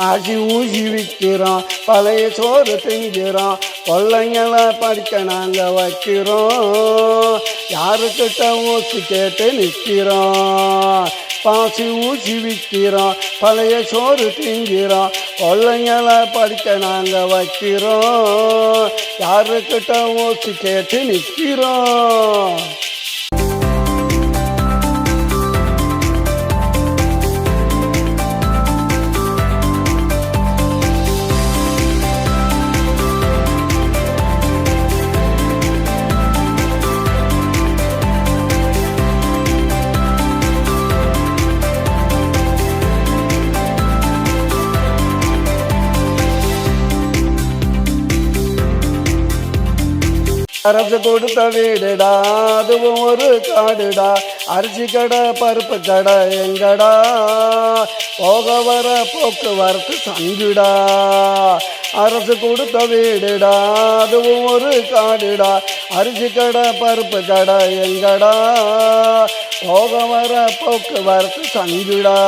ஆசி ஊசி விற்கிறோம் பழைய சோறு திங்கிறோம் கொள்ளைங்களை படிக்க நாங்கள் வைக்கிறோம். யாருக்கிட்ட ஊசி கேட்டு நிற்கிறோம் பாசி ஊசி விற்கிறோம் பழைய சோறு திங்கிறோம் கொள்ளைங்களை படிக்க நாங்கள் வைக்கிறோம். யாருக்கிட்ட ஊசி கேட்டு நிற்கிறோம்? அரசு கொடுத்த வீடுடா அதுவும் ஒரு காடுடா. அரிசி கடை பருப்பு கடை எங்கடா? போக வர போக்குவரத்து சங்குடா. அரசு கொடுத்த வீடுடா அதுவும் ஒரு காடுடா. அரிசி கடை பருப்பு கடை எங்கடா? போக வர போக்குவரத்து சங்குடா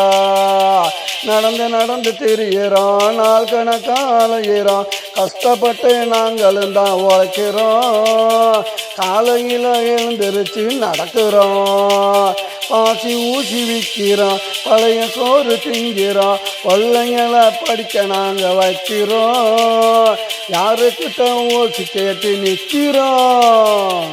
நடந்து நடந்து திரியிறோம் நாள் கணக்காலையிறோம் கஷ்டப்பட்டு நாங்களும் தான் உழைக்கிறோம். காலையில் எழுந்திருச்சு நடக்கிறோம். பாசி ஊசி விற்கிறோம் பழைய சோறு திங்கிறோம் பிள்ளைங்களை படிக்க நாங்கள் வைக்கிறோம். யாருக்கிட்ட ஓசி கேட்டு நிற்கிறோம்?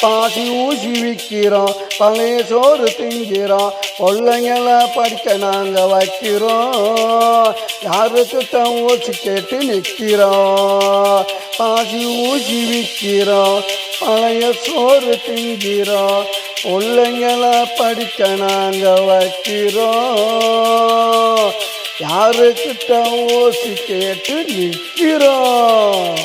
பாசி ஊசி விற்கிறோம் பழைய சோறு திங்கிறோம் பிள்ளைங்களை படிக்க நாங்கள் வைக்கிறோம். யாருக்கு தான் ஊசி கேட்டு நிற்கிறோம்? பாசி ஊசி விற்கிறோம் பழைய சோறு திங்கிறோம் பிள்ளைங்களை படிக்க நாங்கள் வைக்கிறோம். யாருக்கிட்ட ஓசி கேட்டு நிற்கிறோம்?